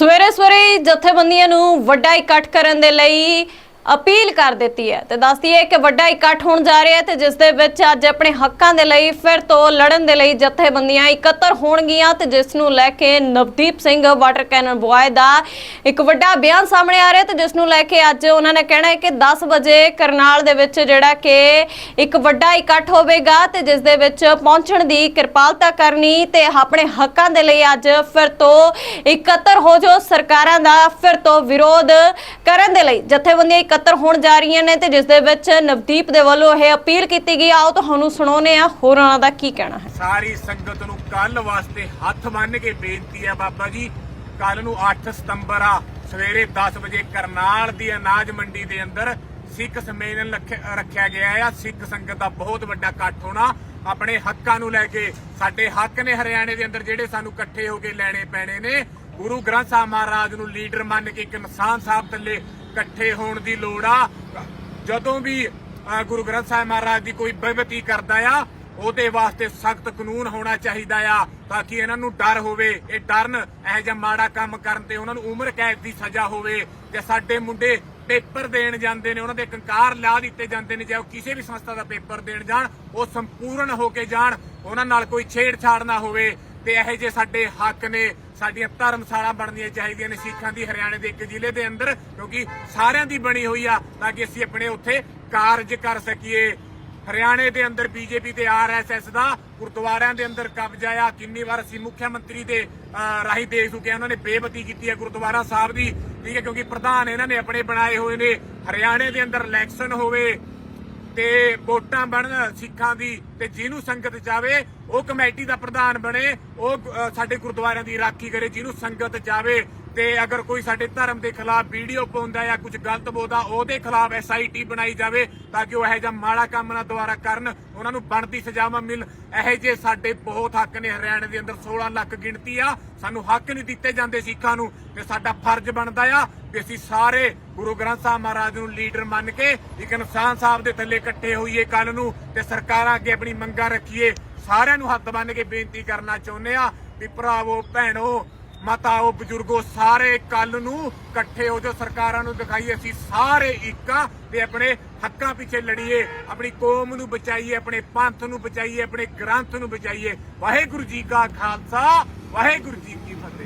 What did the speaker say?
ਸਵੇਰੇ ਸਵੇਰੇ ਜਥੇਬੰਦੀਆਂ ਨੂੰ ਵੱਡਾ ਇਕੱਠ ਕਰਨ ਦੇ ਲਈ ਅਪੀਲ ਕਰ ਦਿੱਤੀ ਹੈ ਤੇ ਦੱਸਦੀ ਹੈ ਕਿ ਵੱਡਾ ਇਕੱਠ ਹੋਣ ਜਾ ਰਿਹਾ ਹੈ ਤੇ ਜਿਸ ਦੇ ਵਿੱਚ ਅੱਜ ਆਪਣੇ ਹੱਕਾਂ ਦੇ ਲਈ ਫਿਰ ਤੋਂ ਲੜਨ ਦੇ ਲਈ ਜਥੇਬੰਦੀਆਂ ਇਕੱਤਰ ਹੋਣਗੀਆਂ ਤੇ ਜਿਸ ਨੂੰ ਲੈ ਕੇ Navdeep Singh water cannon boy ਦਾ ਇੱਕ ਵੱਡਾ ਬਿਆਨ ਸਾਹਮਣੇ ਆ ਰਿਹਾ ਤੇ ਜਿਸ ਨੂੰ ਲੈ ਕੇ ਅੱਜ ਉਹਨਾਂ ਨੇ ਕਹਿਣਾ ਹੈ ਕਿ 10 ਵਜੇ ਕਰਨਾਲ ਦੇ ਵਿੱਚ ਜਿਹੜਾ ਕਿ ਇੱਕ ਵੱਡਾ ਇਕੱਠ ਹੋਵੇਗਾ ਤੇ ਜਿਸ ਦੇ ਵਿੱਚ ਪਹੁੰਚਣ ਦੀ ਕਿਰਪਾਲਤਾ ਕਰਨੀ ਤੇ ਆਪਣੇ ਹੱਕਾਂ ਦੇ ਲਈ ਅੱਜ ਫਿਰ ਤੋਂ ਇਕੱਤਰ ਹੋ ਜੋ ਸਰਕਾਰਾਂ ਦਾ ਫਿਰ ਤੋਂ ਵਿਰੋਧ ਕਰਨ ਦੇ ਲਈ ਜਥੇਬੰਦੀਆਂ ਇਕੱਤਰ ਹੋਣ ਜਾ ਰਹੀਆਂ ਨੇ ਤੇ ਜਿਸ ਦੇ ਵਿੱਚ ਨਵਦੀਪ ਦੇ ਵੱਲੋਂ ਇਹ ਅਪੀਲ ਕੀਤੀ ਗਈ। ਆਓ ਤੁਹਾਨੂੰ ਸੁਣਾਉਨੇ ਆ ਹੋਰ ਦਾ ਕੀ ਕਹਿਣਾ ਹੈ। ਸਾਰੀ ਸੰਗਤ ਨੂੰ ਕੱਲ ਵਾਸਤੇ ਹੱਥ ਬੰਨ੍ਹ ਕੇ ਬੇਨਤੀ ਹੈ ਬਾਬਾ ਜੀ ਕੱਲ ਨੂੰ 8 ਸਤੰਬਰ ਆ, ਸਵੇਰੇ 10 ਵਜੇ ਕਰਨਾਲ ਦੀ ਅਨਾਜ ਮੰਡੀ ਦੇ ਅੰਦਰ ਸਿੱਖ ਸੰਮੇਲਨ ਰੱਖਿਆ- ਰੱਖਿਆ ਗਿਆ ਹੈ ਸਿੱਖ ਸੰਗਤ ਦਾ ਬਹੁਤ ਵੱਡਾ ਇਕੱਠ ਹੋਣਾ। ਆਪਣੇ ਹੱਕਾਂ ਨੂੰ ਲੈ ਕੇ, ਸਾਡੇ ਹੱਕ ਨੇ ਹਰਿਆਣੇ ਦੇ ਅੰਦਰ ਜਿਹੜੇ ਸਾਨੂੰ ਇਕੱਠੇ ਹੋ ਕੇ ਲੈਣੇ ਪੈਣੇ ਨੇ ਗੁਰੂ ਗ੍ਰੰਥ ਸਾਹਿਬ ਮਹਾਰਾਜ ਨੂੰ ਲੀਡਰ ਮੰਨ ਕੇ ਇੱਕ ਨਿਸ਼ਾਨ ਸਾਹਿਬ ਥੱਲੇ ਇਕੱਠੇ ਹੋਣ ਦੀ ਲੋੜ ਆ। ਜਦੋਂ ਵੀ ਗੁਰੂ ਗ੍ਰੰਥ ਸਾਹਿਬ ਮਹਾਰਾਜ ਦੀ ਕੋਈ ਬੇਬਤੀ ਕਰਦਾ ਆ, ਉਹਦੇ ਵਾਸਤੇ ਸਖਤ ਕਾਨੂੰਨ ਹੋਣਾ ਚਾਹੀਦਾ ਆ ਤਾਂ ਕਿ ਇਹਨਾਂ ਨੂੰ ਡਰ ਹੋਵੇ। ਇਹ ਡਰਨ, ਇਹ ਜਿਹਾ ਮਾੜਾ ਕੰਮ ਕਰਨ ਤੇ ਉਹਨਾਂ ਨੂੰ ਉਮਰ ਕੈਦ ਦੀ ਸਜ਼ਾ ਹੋਵੇ। ਤੇ ਸਾਡੇ ਮੁੰਡੇ ਪੇਪਰ ਦੇਣ ਜਾਂਦੇ ਨੇ, ਉਹਨਾਂ ਦੇ ਕੰਕਾਰ ਲਾ ਦਿੱਤੇ ਜਾਂਦੇ ਨੇ, ਜੇ ਉਹ ਕਿਸੇ ਵੀ ਸੰਸਥਾ ਦਾ ਪੇਪਰ ਦੇਣ ਜਾਣ, ਉਹ ਸੰਪੂਰਨ ਹੋ ਕੇ ਜਾਣ, ਉਹਨਾਂ ਨਾਲ ਕੋਈ ਛੇੜਛਾੜ ਨਾ ਹੋਵੇ ਤੇ ਇਹ ਜੇ ਸਾਡੇ ਹੱਕ ਨੇ। ਸਾਡੀਆਂ ਧਰਮਸ਼ਾਲਾ ਬਣਨੀਆਂ ਚਾਹੀਦੀਆਂ ਨੇ ਸਿੱਖਾਂ ਦੀ ਹਰਿਆਣੇ ਦੇ ਇੱਕ ਜ਼ਿਲ੍ਹੇ ਦੇ ਅੰਦਰ ਕਿਉਂਕਿ ਸਾਰਿਆਂ ਦੀ ਬਣੀ ਹੋਈ ਆ ਤਾਂ ਕਿ ਅਸੀਂ ਆਪਣੇ ਉੱਥੇ ਕਾਰਜ ਕਰ ਸਕੀਏ। ਹਰਿਆਣੇ ਦੇ ਅੰਦਰ ਬੀਜੇਪੀ ਤੇ ਆਰਐਸਐਸ ਦਾ ਗੁਰਦੁਆਰਿਆਂ ਦੇ ਅੰਦਰ ਕਬਜ਼ਾ ਆ। ਕਿੰਨੀ ਵਾਰ ਅਸੀਂ ਮੁੱਖ ਮੰਤਰੀ ਦੇ ਅਹ, ਰਾਹੀਂ ਦੇਖ ਚੁੱਕੇ ਉਹਨਾਂ ਨੇ ਬੇਬਤੀ ਕੀਤੀ ਹੈ ਗੁਰਦੁਆਰਾ ਸਾਹਿਬ ਦੀ। ਠੀਕ ਹੈ ਕਿਉਂਕਿ ਪ੍ਰਧਾਨ ਇਹਨਾਂ ਨੇ ਆਪਣੇ ਬਣਾਏ ਹੋਏ ਨੇ। ਹਰਿਆਣੇ ਦੇ ਅੰਦਰ ਇਲੈਕਸ਼ਨ ਹੋਵੇ ਤੇ ਵੋਟਾਂ ਬਣਨ ਸਿੱਖਾਂ ਦੀ ਤੇ ਜਿਹਨੂੰ ਸੰਗਤ ਚਾਵੇ ਉਹ ਕਮੇਟੀ ਦਾ ਪ੍ਰਧਾਨ ਬਣੇ, ਉਹ ਸਾਡੇ ਗੁਰਦੁਆਰਿਆਂ ਦੀ ਰਾਖੀ ਕਰੇ, ਜਿਹਨੂੰ ਸੰਗਤ ਚਾਵੇ। ਤੇ ਅਗਰ ਕੋਈ ਸਾਡੇ ਧਰਮ ਦੇ ਖਿਲਾਫ ਵੀਡੀਓ ਪਾਉਂਦਾ ਜਾਂ ਕੁਝ ਗਲਤ ਬੋਲਦਾ, ਉਹਦੇ ਖਿਲਾਫ ਐਸਆਈਟੀ ਬਣਾਈ ਜਾਵੇ ਤਾਂ ਕਿ ਉਹ ਇਹੋ ਜਿਹਾ ਮਾੜਾ ਕੰਮ ਨਾ ਦੁਬਾਰਾ ਕਰਨ। ਉਹਨਾਂ ਨੂੰ ਬਣਦੀ ਸਜ਼ਾਵਾਂ ਮਿਲ। ਇਹੋ ਜਿਹੇ ਸਾਡੇ ਬਹੁਤ ਹੱਕ ਨੇ ਹਰਿਆਣੇ ਦੇ ਅੰਦਰ 16 ਲੱਖ ਗਿਣਤੀ ਆ। ਸਾਨੂੰ ਹੱਕ ਨਹੀਂ ਦਿੱਤੇ ਜਾਂਦੇ ਸਿੱਖਾਂ ਨੂੰ। ਤੇ ਸਾਡਾ ਫਰਜ਼ ਬਣਦਾ ਆ ਕਿ ਅਸੀਂ ਸਾਰੇ ਗੁਰੂ ਗ੍ਰੰਥ ਸਾਹਿਬ ਮਹਾਰਾਜ ਨੂੰ ਲੀਡਰ ਮੰਨ ਕੇ ਇੱਕ ਇਨਸਾਨ ਸਾਹਿਬ ਦੇ ਥੱਲੇ ਇਕੱਠੇ ਹੋਈਏ ਕੱਲ ਨੂੰ ਤੇ ਸਰਕਾਰਾਂ ਅੱਗੇ ਆਪਣੀ ਮੰਗਾਂ ਰੱਖੀਏ। ਸਾਰਿਆਂ ਨੂੰ ਹੱਥ ਬੰਨ ਕੇ ਬੇਨਤੀ ਕਰਨਾ ਚਾਹੁੰਦੇ ਆ ਵੀ ਭਰਾਵੋ, ਭੈਣੋ ਮਾਤਾਓ ਬਜ਼ੁਰਗੋ ਸਾਰੇ ਕੱਲ ਨੂੰ ਇਕੱਠੇ ਹੋ ਜੋ ਸਰਕਾਰਾਂ ਨੂੰ ਦਿਖਾਈਏ, ਅਸੀਂ ਸਾਰੇ ਇੱਕ ਤੇ ਆਪਣੇ ਹੱਕਾਂ ਪਿੱਛੇ ਲੜੀਏ, ਆਪਣੀ ਕੌਮ ਨੂੰ ਬਚਾਈਏ, ਆਪਣੇ ਪੰਥ ਨੂੰ ਬਚਾਈਏ, ਆਪਣੇ ਗ੍ਰੰਥ ਨੂੰ ਬਚਾਈਏ। ਵਾਹਿਗੁਰੂ ਜੀ ਕਾ ਖਾਲਸਾ, ਵਾਹਿਗੁਰੂ ਜੀ ਕੀ ਫਤਿਹ।